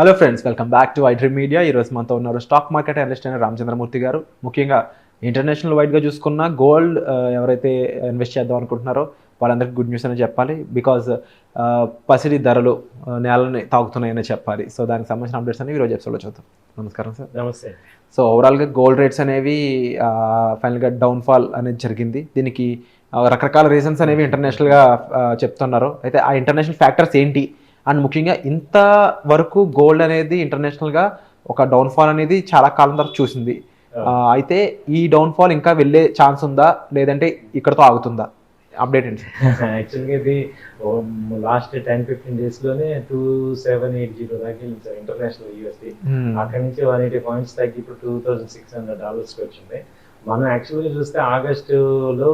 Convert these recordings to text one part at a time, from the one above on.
Hello friends welcome back to iDream media ఈరోజు మనతో ఉన్నారు స్టాక్ మార్కెట్ అనలిస్ట్ అయిన రామచంద్రమూర్తి గారు. ముఖ్యంగా ఇంటర్నేషనల్ వైడ్గా చూసుకున్న గోల్డ్ ఎవరైతే ఇన్వెస్ట్ చేద్దాం అనుకుంటున్నారో వాళ్ళందరికీ గుడ్ న్యూస్ అని చెప్పాలి. బికాజ్ పసిడి ధరలు ఆ, నేలని తాగుతున్నాయని చెప్పాలి. సో దానికి సంబంధించిన అప్డేట్స్ అనేవి ఈరోజు ఎపిసోడ్లో చూద్దాం. నమస్కారం సార్ నమస్తే. సో ఓవరాల్గా గోల్డ్ రేట్స్ అనేవి ఫైనల్గా డౌన్ఫాల్ అనేది జరిగింది. దీనికి రకరకాల రీజన్స్ అనేవి ఇంటర్నేషనల్గా చెప్తున్నారు. అయితే ఆ ఇంటర్నేషనల్ ఫ్యాక్టర్స్ ఏంటి? అండ్ ముఖ్యంగా ఇంత వరకు గోల్డ్ అనేది ఇంటర్నేషనల్గా ఒక డౌన్ఫాల్ అనేది చాలా కాలం తర్వాత చూసింది. అయితే ఈ డౌన్ఫాల్ ఇంకా వెళ్ళే ఛాన్స్ ఉందా? లేదంటే ఇక్కడతో ఆగుతుందా? అప్డేట్ ఏంటి యాక్చువల్గా ఇది లాస్ట్ టెన్ ఫిఫ్టీన్ డేస్లోనే టూ సెవెన్ ఎయిట్ జీరో దాకా వెళ్ళింది సార్ ఇంటర్నేషనల్ యూఎస్డి అక్కడి నుంచి వన్ ఎయిటీ పాయింట్స్ తగ్గి ఇప్పుడు టూ థౌసండ్ సిక్స్ హండ్రెడ్ డాలర్స్కి వచ్చింది. మనం యాక్చువల్గా చూస్తే ఆగస్టులో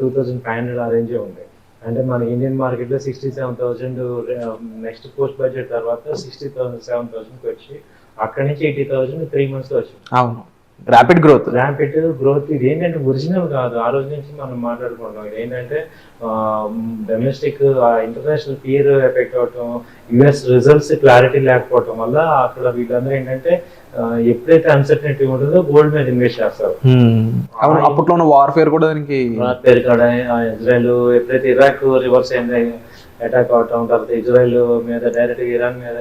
టూ థౌసండ్ ఫైవ్ హండ్రెడ్ ఆ రేంజే ఉంది అంటే మన ఇండియన్ మార్కెట్లో sixty seven thousand next post budget తర్వాత సిక్స్టీ థౌసండ్ సెవెన్ థౌసండ్కి వచ్చి అక్కడి నుంచి ఎయిటీ థౌసండ్ త్రీ మంత్స్లో వచ్చింది. అవును. ర్యాపిడ్ గ్రోత్ ర్యాంపెట్ గ్రోత్ ఇది ఏంటంటే ఒరిజినల్ కాదు. ఆ రోజు నుంచి మనం మాట్లాడుకుంటాం ఇది ఏంటంటే డొమెస్టిక్ ఇంటర్నేషనల్ ఫియర్ ఎఫెక్ట్ అవటం యుఎస్ రిజల్ట్స్ క్లారిటీ లేకపోవటం వల్ల అక్కడ వీళ్ళందరూ ఏంటంటే ఎప్పుడైతే అన్సర్టనిటీ ఉంటుందో గోల్డ్ మీద ఇన్వెస్ట్ చేస్తారు. అవును అప్పట్లో ఉన్న వార్ఫేర్ కూడా దానికి పెరిగాడ ఇజ్రాయెల్ ఎప్పుడైతే ఇరాక్ రివర్స్ అయింది అటాక్ అవటం తర్వాత ఇజ్రాయెల్ మీద డైరెక్ట్ ఇరాన్ మీద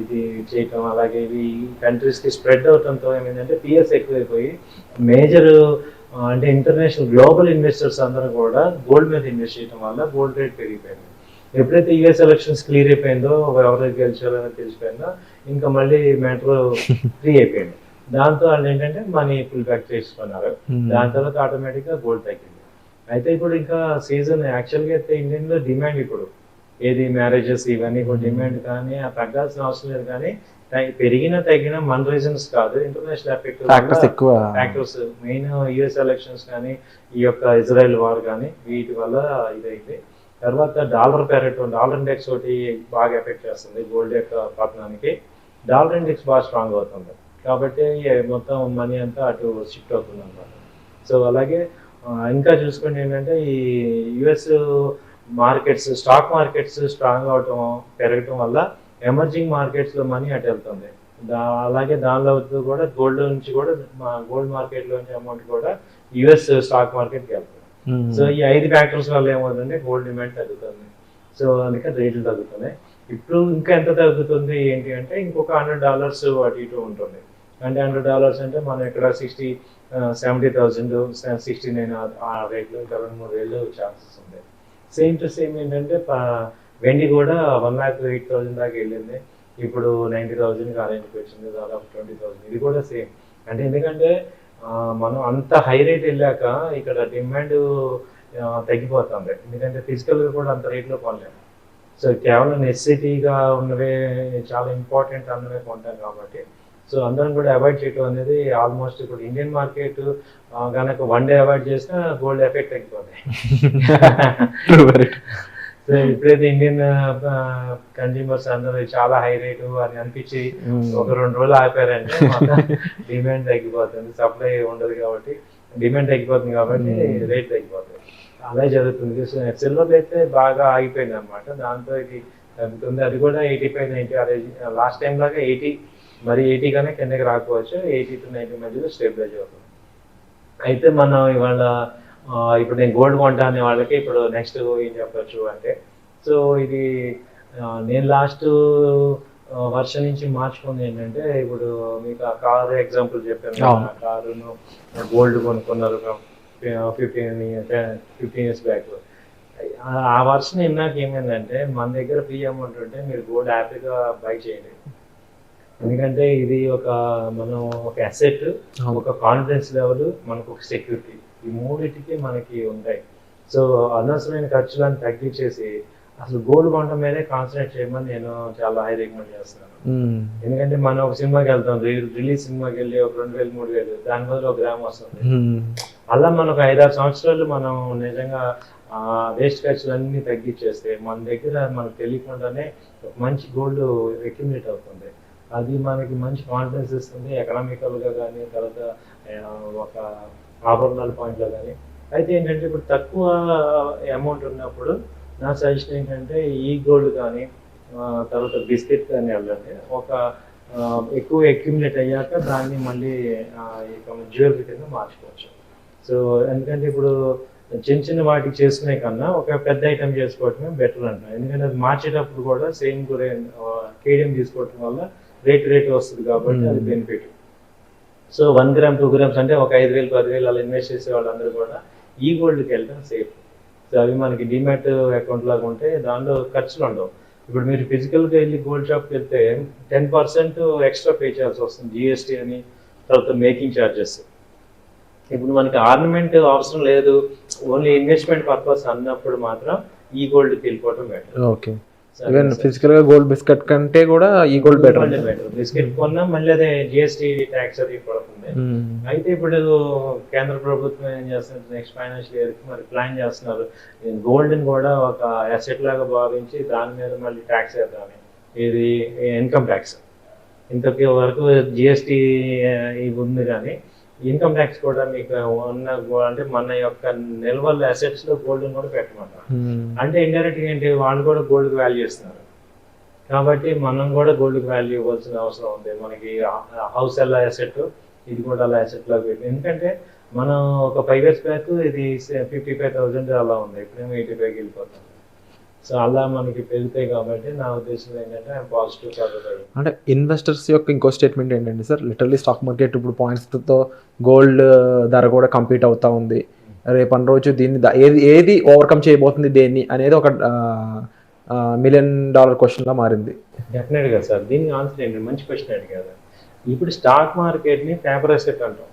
ఇది చేయటం అలాగే ఇవి కంట్రీస్కి స్ప్రెడ్ అవటంతో ఏమైందంటే పిఎస్ ఎక్కువైపోయి మేజర్ అంటే ఇంటర్నేషనల్ గ్లోబల్ ఇన్వెస్టర్స్ అందరూ కూడా గోల్డ్ మీద ఇన్వెస్ట్ చేయడం వల్ల గోల్డ్ రేట్ పెరిగిపోయింది. ఎప్పుడైతే యుఎస్ ఎలక్షన్స్ క్లియర్ అయిపోయిందో ఎవరైతే గెలిచారో తెలిసిపోయిందో ఇంకా మళ్ళీ మ్యాటర్ ఫ్రీ అయిపోయింది. దాంతో వాళ్ళు ఏంటంటే మనీ ఫుల్ బ్యాక్ చేసుకున్నారు దాని తర్వాత ఆటోమేటిక్గా గోల్డ్ తగ్గింది. అయితే ఇప్పుడు ఇంకా సీజన్ యాక్చువల్గా అయితే ఇండియన్లో డిమాండ్ ఇప్పుడు. ఏది మ్యారేజెస్ ఇవన్నీ కూడా డిమాండ్ కానీ ఆ తగ్గాల్సిన అవసరం లేదు కానీ పెరిగినా తగ్గినా మన రీజన్స్ కాదు. ఇంటర్నేషనల్ ఎఫెక్ట్ ఎక్కువ. ఫ్యాక్టర్స్ మెయిన్ యుఎస్ ఎలక్షన్స్ కానీ ఈ యొక్క ఇజ్రాయెల్ వార్ కానీ వీటి వల్ల ఇదైంది. తర్వాత డాలర్ పెరగటం డాలర్ ఇండెక్స్ ఒకటి బాగా ఎఫెక్ట్ చేస్తుంది గోల్డ్ యొక్క పతనానికి. డాలర్ ఇండెక్స్ బాగా స్ట్రాంగ్ అవుతుంది. కాబట్టి మొత్తం మనీ అంతా అటు షిఫ్ట్ అవుతుంది అనమాట సో అలాగే ఇంకా చూసుకుంటే ఏంటంటే ఈ US markets stock markets strong అవటం పెరగటం వల్ల ఎమర్జింగ్ మార్కెట్స్లో మనీ అటు వెళ్తుంది. దా అలాగే దానిలో కూడా గోల్డ్ నుంచి కూడా మా గోల్డ్ మార్కెట్ లోంచి అమౌంట్ కూడా యుఎస్ స్టాక్ మార్కెట్కి వెళ్తుంది. సో ఈ ఐదు ఫ్యాక్టర్స్ వల్ల ఏమవుతుందంటే గోల్డ్ డిమాండ్ తగ్గుతుంది. సో అందుకని రేట్లు తగ్గుతున్నాయి. ఇప్పుడు ఇంకా ఎంత తగ్గుతుంది ఏంటి అంటే ఇంకొక హండ్రెడ్ డాలర్స్ అటు ఇటు ఉంటుంది. అంటే హండ్రెడ్ డాలర్స్ అంటే మనం ఇక్కడ sixty seventy thousand sixty nine ఆ రేట్లో ఇంకా రెండు మూడు వేలు ఛాన్సెస్ ఉంది. సేమ్ టు సేమ్ ఏంటంటే వెండి కూడా వన్ ల్యాక్ ఎయిట్ థౌజండ్ దాకా వెళ్ళింది. ఇప్పుడు నైంటీ థౌజండ్కి ఆ రేంజ్కి వచ్చింది దాదాపు ట్వంటీ థౌసండ్ ఇది కూడా సేమ్ అంటే ఎందుకంటే మనం అంత హై రేట్ వెళ్ళాక ఇక్కడ డిమాండ్ తగ్గిపోతుంది. ఎందుకంటే ఫిజికల్గా కూడా అంత రేట్లో కొనలేము. సో కేవలం నెసెసిటీగా ఉన్నవే చాలా ఇంపార్టెంట్ అన్నవే కొంటాం కాబట్టి. సో అందరం కూడా అవాయిడ్ చేయడం అనేది ఆల్మోస్ట్ ఇప్పుడు ఇండియన్ మార్కెట్ కనుక వన్ డే అవాయిడ్ చేసినా గోల్డ్ ఎఫెక్ట్ తగ్గిపోతాయి. సో ఎప్పుడైతే ఇండియన్ కన్జ్యూమర్స్ అందరూ చాలా హై రేటు అని అనిపించి ఒక రెండు రోజులు ఆపారంటే డిమాండ్ తగ్గిపోతుంది. సప్లై ఉండదు కాబట్టి డిమాండ్ తగ్గిపోతుంది కాబట్టి రేట్ తగ్గిపోతుంది. అలా జరుగుతుంది. సిల్వర్ అయితే బాగా ఆగిపోయింది అనమాట దాంతో ఇది తగ్గుతుంది అది కూడా eighty five ninety last time లాగా ఎయిటీ మరి ఎయిటీ గానే కిందకి రాకపోవచ్చు. ఎయిటీ టు నైన్టీ మధ్యలో స్టెబిలైజ్ అవుతుంది. అయితే మనం ఇవాళ ఇప్పుడు నేను గోల్డ్ కొంటా అనే వాళ్ళకి ఇప్పుడు నెక్స్ట్ ఏం చెప్పొచ్చు అంటే సో ఇది నేను లాస్ట్ వర్షం నుంచి మార్చుకుంది ఏంటంటే ఇప్పుడు మీకు ఆ కారు ఎగ్జాంపుల్ చెప్పాను కారును గోల్డ్ కొనుక్కున్నారు ఫిఫ్టీన్ ఫిఫ్టీన్ ఇయర్స్ బ్యాక్ ఆ వర్షన్ విన్నాక ఏమైందంటే మన దగ్గర ఫ్రీ అమౌంట్ ఉంటే మీరు గోల్డ్ హ్యాపీగా బై చేయండి. ఎందుకంటే ఇది ఒక మనం ఒక అసెట్ ఒక కాన్ఫిడెన్స్ లెవెల్ మనకు ఒక సెక్యూరిటీ ఈ మూడింటికి మనకి ఉంటాయి. సో అనవసరమైన ఖర్చులను తగ్గించేసి అసలు గోల్డ్ కొనడం మీదే కాన్సన్ట్రేట్ చేయమని నేను చాలా హై రికమెండ్ చేస్తున్నాను. ఎందుకంటే మనం ఒక సినిమాకి వెళ్తాం రిలీజ్ సినిమాకి వెళ్ళి ఒక రెండు వేలు మూడు వేలు దాని బదులు ఒక గ్రామ్ వస్తుంది. అలా మనకు ఐదారు సంవత్సరాలు మనం నిజంగా వేస్ట్ ఖర్చులన్నీ తగ్గించేస్తే మన దగ్గర మనకు తెలియకుండానే ఒక మంచి గోల్డ్ అక్యుమిలేట్ అవుతుంది. అది మనకి మంచి కాన్ఫిడెన్స్ ఇస్తుంది ఎకనామికల్గా కానీ తర్వాత ఒక ఆభరణాల పాయింట్లో కానీ అయితే ఏంటంటే ఇప్పుడు తక్కువ అమౌంట్ ఉన్నప్పుడు నా సజెషన్ ఏంటంటే ఈ గోల్డ్ కానీ తర్వాత బిస్కెట్ కానీ వెళ్ళండి. ఒక ఎక్కువ అక్యుమిలేట్ అయ్యాక దాన్ని మళ్ళీ జ్యువెలరీ కింద మార్చుకోవచ్చు. సో ఎందుకంటే ఇప్పుడు చిన్న చిన్న వాటికి చేసుకునే కన్నా ఒక పెద్ద ఐటమ్ చేసుకోవటమే బెటర్ అంటాం. ఎందుకంటే అది మార్చేటప్పుడు కూడా సేమ్ కేడియం తీసుకోవటం వల్ల రేట్ రేట్ వస్తుంది కాబట్టి అది Hmm. Benefit so one gram two grams అంటే ఒక ఐదు వేలు పదివేలు అలా ఇన్వెస్ట్ చేసే వాళ్ళందరూ కూడా ఈ గోల్డ్కి వెళ్ళడం సేఫ్ సో అవి మనకి డిమాట్ అకౌంట్ లాగా ఉంటే దానిలో ఖర్చులు ఉండవు. ఇప్పుడు మీరు ఫిజికల్గా వెళ్ళి గోల్డ్ షాప్కి వెళ్తే టెన్ పర్సెంట్ ఎక్స్ట్రా పే చేయాల్సి వస్తుంది జిఎస్టీ అని తర్వాత మేకింగ్ ఛార్జెస్ ఇప్పుడు మనకి ఆర్నమెంట్ అవసరం లేదు. ఓన్లీ ఇన్వెస్ట్మెంట్ పర్పస్ అన్నప్పుడు మాత్రం ఈ గోల్డ్కి వెళ్ళిపోవడం బెటర్. ఓకే. ఈవెన్ ఫిజికల్గా గోల్డ్ బిస్కెట్ కంటే కూడా ఈ గోల్డ్ బెటర్ బెటర్. బిస్కెట్ కొన్నా మళ్ళీ అదే జిఎస్టీ ట్యాక్స్ అది పడుతుంది. అయితే ఇప్పుడు కేంద్ర ప్రభుత్వం ఏం చేస్తున్నారు నెక్స్ట్ ఫైనాన్షియల్ ఇయర్ మరి ప్లాన్ చేస్తున్నారు. గోల్డ్ కూడా ఒక అసెట్ లాగా భావించి దాని మీద మళ్ళీ ట్యాక్స్ వేద్దామని ఇది ఇన్కమ్ ట్యాక్స్ ఇంతకి వరకు జిఎస్టీ ఉంది కానీ ఇన్కమ్ ట్యాక్స్ కూడా మీకు ఉన్న అంటే మన యొక్క నిల్వల అసెట్స్లో గోల్డ్ కూడా పెట్టమంటారు అంటే ఇండైరెక్ట్ ఏంటి వాళ్ళు కూడా గోల్డ్ వాల్యూ ఇస్తున్నారు కాబట్టి మనం కూడా గోల్డ్ వాల్యూ ఇవ్వాల్సిన అవసరం ఉంది. మనకి హౌస్ ఎలా అసెట్ ఇది కూడా అలా అసెట్ లాగా పెట్టి. ఎందుకంటే మనం ఒక ఫైవ్ ఇయర్స్ బ్యాక్ ఇది ఫిఫ్టీ ఫైవ్ థౌసండ్ అలా ఉంది. ఇప్పుడేమో ఎయిటీ ఫైవ్కి వెళ్ళిపోతుంది సో అలా మనకి పెరుగుతాయి కాబట్టి నా ఉద్దేశం ఏంటంటే పాజిటివ్ చదువుతాయి అంటే ఇన్వెస్టర్స్ యొక్క ఇంకో స్టేట్మెంట్ ఏంటంటే సార్? లిటరలీ స్టాక్ మార్కెట్ ఇప్పుడు పాయింట్స్తో గోల్డ్ ధర కూడా కంపీట్ అవుతా ఉంది. రేపటి రోజు దీన్ని ఏది ఏది ఓవర్కమ్ చేయబోతుంది దేన్ని అనేది ఒక మిలియన్ డాలర్ క్వశ్చన్లా మారింది. డెఫినెట్గా సార్. దీనికి ఆన్సర్ ఏంటి మంచి క్వశ్చన్ అడిగారు. ఇప్పుడు స్టాక్ మార్కెట్ని పేపర్ అసెట్ అంటాం.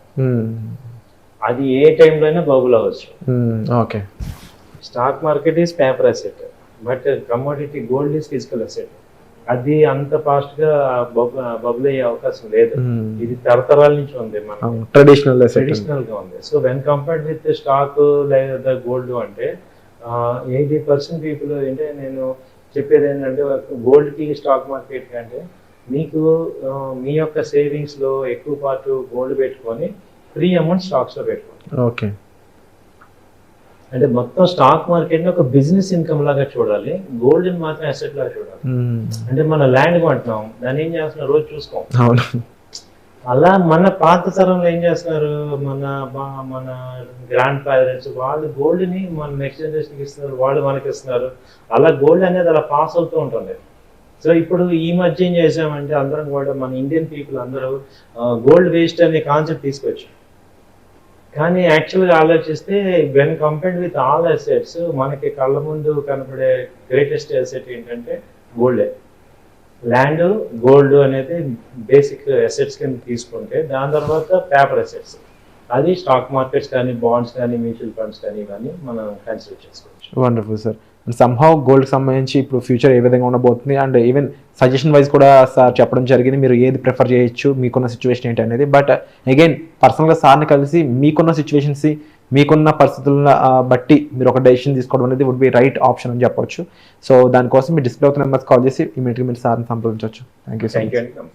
అది ఏ టైంలో అయినా బబుల్ అవ్వచ్చు. Okay stock market is paper asset but commodity gold is physical asset. అది అంత ఫాస్ట్గా బబుల్ అయ్యే అవకాశం లేదు. ఇది తరతరాల నుంచి ఉంది మన ట్రెడిషనల్ ట్రెడిషనల్గా ఉంది. So when compared with stock లేదా గోల్డ్ అంటే ఎయిటీ పర్సెంట్ పీపుల్ అంటే నేను చెప్పేది ఏంటంటే గోల్డ్కి స్టాక్ మార్కెట్ కంటే మీకు మీ యొక్క సేవింగ్స్లో ఎక్కువ పార్ట్ గోల్డ్ పెట్టుకొని ఫ్రీ అమౌంట్ స్టాక్స్లో పెట్టుకోండి. ఓకే అంటే మొత్తం స్టాక్ మార్కెట్ని ఒక బిజినెస్ ఇన్కమ్ లాగా చూడాలి. గోల్డ్ని మాత్రం అసెట్ లాగా చూడాలి. అంటే మన ల్యాండ్ కొంటున్నాం. దాన్ని ఏం చేస్తున్నాం రోజు చూసుకోం. అలా మన పాత తరంలో ఏం చేస్తున్నారు? మన మన గ్రాండ్ పేరెంట్స్ వాళ్ళు గోల్డ్ని మన నెక్స్ట్ జనరేషన్కి ఇస్తున్నారు. వాళ్ళు మనకి ఇస్తున్నారు. అలా గోల్డ్ అనేది అలా పాస్ అవుతూ ఉంటుంది. సో ఇప్పుడు ఈ మధ్య ఏం చేసామంటే అందరం కూడా మన ఇండియన్ పీపుల్ అందరూ గోల్డ్ వేస్ట్ అనే కాన్సెప్ట్ తీసుకొచ్చాం. కానీ యాక్చువల్గా ఆలోచిస్తే when compared with all assets మనకి కళ్ళ ముందు కనపడే గ్రేటెస్ట్ అసెట్ ఏంటంటే గోల్డే ల్యాండ్ గోల్డ్ అనేది బేసిక్ అసెట్స్ కింద తీసుకుంటే దాని తర్వాత పేపర్ అసెట్స్ అది స్టాక్ మార్కెట్స్ కానీ బాండ్స్ కానీ మ్యూచువల్ ఫండ్స్ కానీ ఇవన్నీ మనం కన్సిడర్ చేసుకోవచ్చు. వండర్ఫుల్ సార్ అండ్ సంహౌ గోల్డ్కి సంబంధించి ఇప్పుడు ఫ్యూచర్ ఏ విధంగా ఉండబోతుంది? అండ్ ఈవెన్ సజెషన్ వైజ్ కూడా సార్ చెప్పడం జరిగింది మీరు ఏది ప్రిఫర్ చేయొచ్చు మీకున్న సిచ్యువేషన్ ఏంటి అనేది. బట్ అగైన్ పర్సనల్గా సార్ని కలిసి మీకున్న సిచ్యువేషన్స్ మీకున్న పరిస్థితులను బట్టి మీరు ఒక డెసిషన్ తీసుకోవడం అనేది వుడ్ బి రైట్ ఆప్షన్ అని చెప్పొచ్చు. సో దానికోసం మీరు డిస్ప్లే అవుతున్న నెంబర్స్ కాల్ చేసి ఇమీడియట్గా మీరు సార్ని సంప్రదించవచ్చు. Thank you thank you